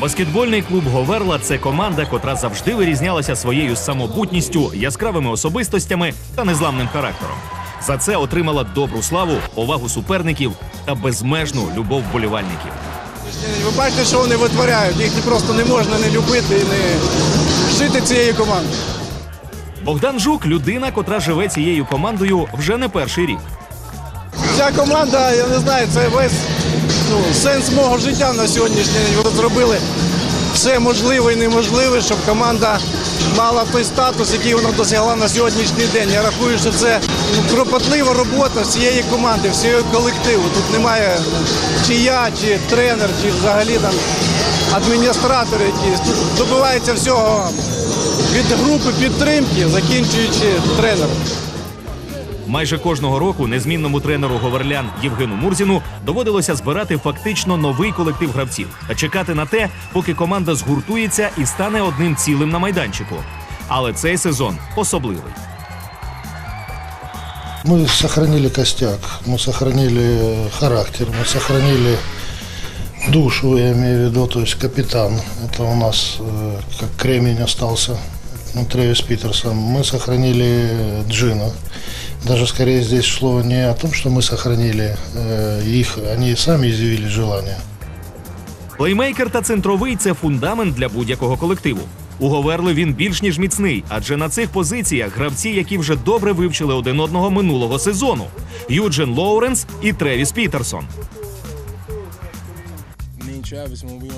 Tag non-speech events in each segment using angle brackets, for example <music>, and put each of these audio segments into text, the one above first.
Баскетбольний клуб Говерла це команда, котра завжди вирізнялася своєю самобутністю, яскравими особистостями та незламним характером. За це отримала добру славу, повагу суперників та безмежну любов вболівальників. Ви бачите, що вони витворяють. Їх просто не можна не любити і не жити цією командою. Богдан Жук людина, котра живе цією командою вже не перший рік. Ця команда, я не знаю, це весь ну, сенс мого життя на сьогоднішній день. Ви зробили все можливе і неможливе, щоб команда мала той статус, який вона досягла на сьогоднішній день. Я рахую, що це кропотлива робота всієї команди, всієї колективу. Тут немає чи я, чи тренер, чи взагалі там адміністратор якийсь. Тут добивається всього від групи підтримки, закінчуючи тренером. Майже кожного року незмінному тренеру Говерлян Євгену Мурзіну доводилося збирати фактично новий колектив гравців та чекати на те, поки команда згуртується і стане одним цілим на майданчику. Але цей сезон особливий. Мы сохранили костяк, мы сохранили характер, мы сохранили душу, я имею в виду, то есть капитан. Это у нас э, как кремень остался, ну, Тревис Питерсон. Мы сохранили Джина. Даже скорее здесь шло не о том, что мы сохранили э, их, они сами изъявили желание. Плеймейкер та центровий це фундамент для будь-якого колективу. У Говерли він більш ніж міцний, адже на цих позиціях гравці, які вже добре вивчили один одного минулого сезону: Юджин Лоуренс і Тревіс Пітерсон.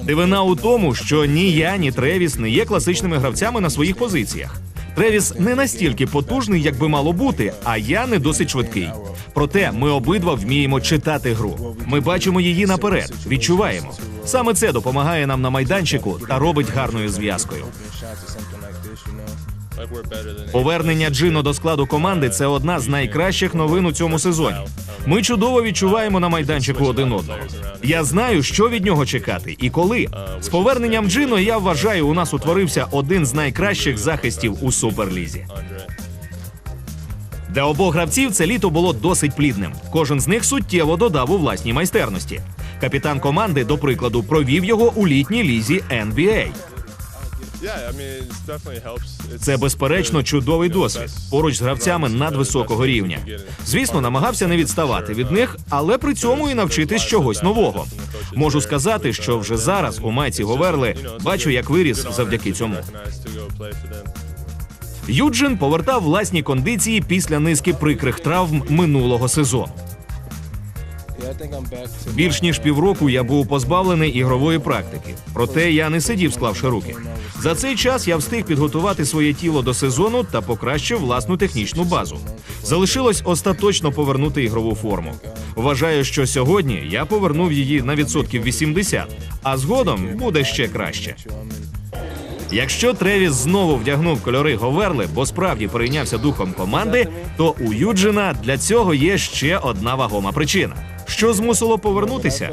Дивина у тому, що ні я, ні Тревіс не є класичними гравцями на своїх позиціях. Тревіс не настільки потужний, як би мало бути, а я не досить швидкий. Проте ми обидва вміємо читати гру. Ми бачимо її наперед, відчуваємо. Саме це допомагає нам на майданчику та робить гарною зв'язкою. Повернення Джино до складу команди це одна з найкращих новин у цьому сезоні. Ми чудово відчуваємо на майданчику один одного. Я знаю, що від нього чекати і коли. З поверненням Джино я вважаю, у нас утворився один з найкращих захистів у суперлізі. Для обох гравців це літо було досить плідним. Кожен з них суттєво додав у власній майстерності. Капітан команди, до прикладу, провів його у літній лізі NBA. Це безперечно чудовий досвід поруч з гравцями надвисокого рівня. Звісно, намагався не відставати від них, але при цьому і навчитись чогось нового. Можу сказати, що вже зараз у майці Говерли бачу, як виріс завдяки цьому. Юджин повертав власні кондиції після низки прикрих травм минулого сезону. Більш ніж півроку я був позбавлений ігрової практики. Проте я не сидів, склавши руки. За цей час я встиг підготувати своє тіло до сезону та покращив власну технічну базу. Залишилось остаточно повернути ігрову форму. Вважаю, що сьогодні я повернув її на відсотків 80, а згодом буде ще краще. Якщо Тревіс знову вдягнув кольори Говерли, бо справді перейнявся духом команди, то у Юджина для цього є ще одна вагома причина. Що змусило повернутися?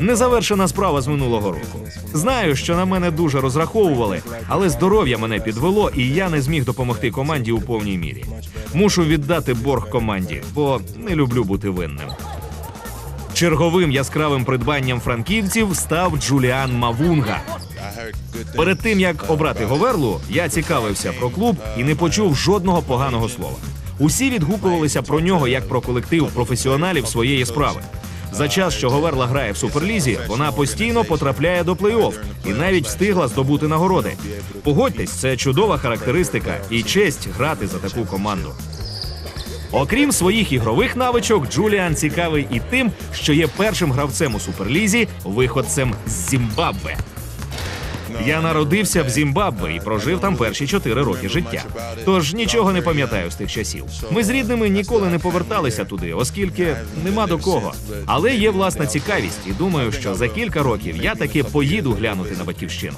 Незавершена справа з минулого року. Знаю, що на мене дуже розраховували, але здоров'я мене підвело, і я не зміг допомогти команді у повній мірі. Мушу віддати борг команді, бо не люблю бути винним. Черговим яскравим придбанням франківців став Джуліан Мавунга. Перед тим як обрати Говерлу, я цікавився про клуб і не почув жодного поганого слова. Усі відгукувалися про нього як про колектив професіоналів своєї справи. За час, що Говерла грає в суперлізі, вона постійно потрапляє до плей-офф і навіть встигла здобути нагороди. Погодьтесь, це чудова характеристика і честь грати за таку команду. Окрім своїх ігрових навичок, Джуліан цікавий і тим, що є першим гравцем у суперлізі, виходцем з Зімбабве. Я народився в Зімбабве і прожив там перші чотири роки життя. Тож нічого не пам'ятаю з тих часів. Ми з рідними ніколи не поверталися туди, оскільки нема до кого. Але є власна цікавість, і думаю, що за кілька років я таки поїду глянути на батьківщину.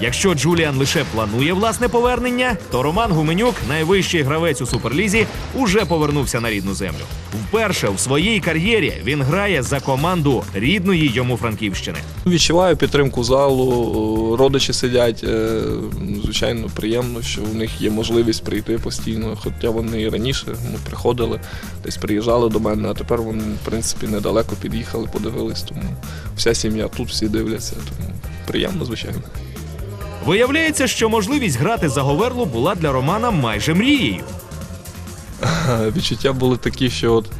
Якщо Джуліан лише планує власне повернення, то Роман Гуменюк, найвищий гравець у суперлізі, уже повернувся на рідну землю. Вперше в своїй кар'єрі він грає за команду рідної йому Франківщини. Відчуваю підтримку залу, родичі сидять. е, Звичайно, приємно, що у них є можливість прийти постійно. Хоча вони і раніше ну, приходили, десь приїжджали до мене, а тепер вони, в принципі, недалеко під'їхали, подивились. Тому вся сім'я тут всі дивляться. Тому приємно, звичайно. Виявляється, що можливість грати за Говерлу була для Романа майже мрією. <laughs> Відчуття були такі, що от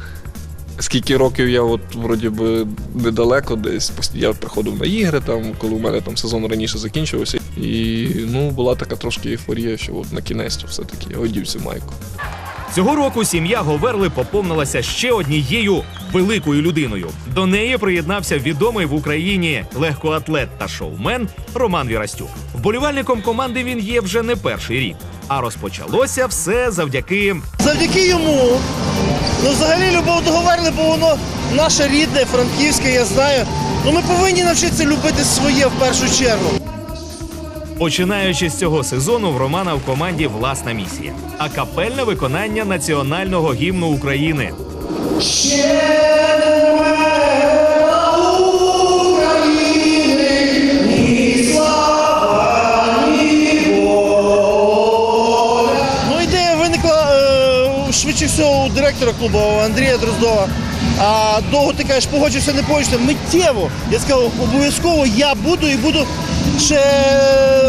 скільки років я от вроді би недалеко десь я приходив на ігри, там, коли у мене там сезон раніше закінчувався. І ну, була така трошки ейфорія, що от на кінець все-таки я одів майку. Цього року сім'я Говерли поповнилася ще однією великою людиною. До неї приєднався відомий в Україні легкоатлет та шоумен Роман Вірастюк. Вболівальником команди він є вже не перший рік. А розпочалося все завдяки Завдяки йому. Ну, взагалі, любов до Говерли, бо воно наше рідне, франківське, я знаю. Ну, ми повинні навчитися любити своє в першу чергу. Починаючи з цього сезону, в Романа в команді власна місія а капельне виконання національного гімну України. Ну, ідея виникла е, швидше всього у директора клубу Андрія Дроздова. А довго ти кажеш, погоджуся, не погоджуся. Миттєво. Я сказав, обов'язково я буду і буду ще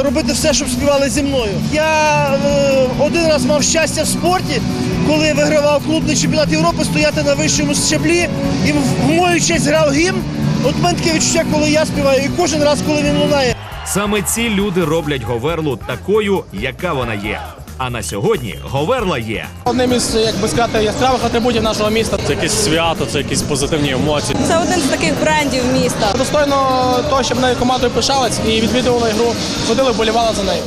робити все, щоб співали зі мною. Я е, один раз мав щастя в спорті, коли вигравав клубний чемпіонат Європи, стояти на вищому щаблі і в, мою честь грав гімн. От мене таке відчуття, коли я співаю, і кожен раз, коли він лунає. Саме ці люди роблять Говерлу такою, яка вона є. А на сьогодні Говерла є. Одним із, як би сказати, яскравих атрибутів нашого міста. Це якесь свято, це якісь позитивні емоції. Це один з таких брендів міста. Достойно того, щоб нею командою пишалась і відвідували гру, ходили, болівали за нею.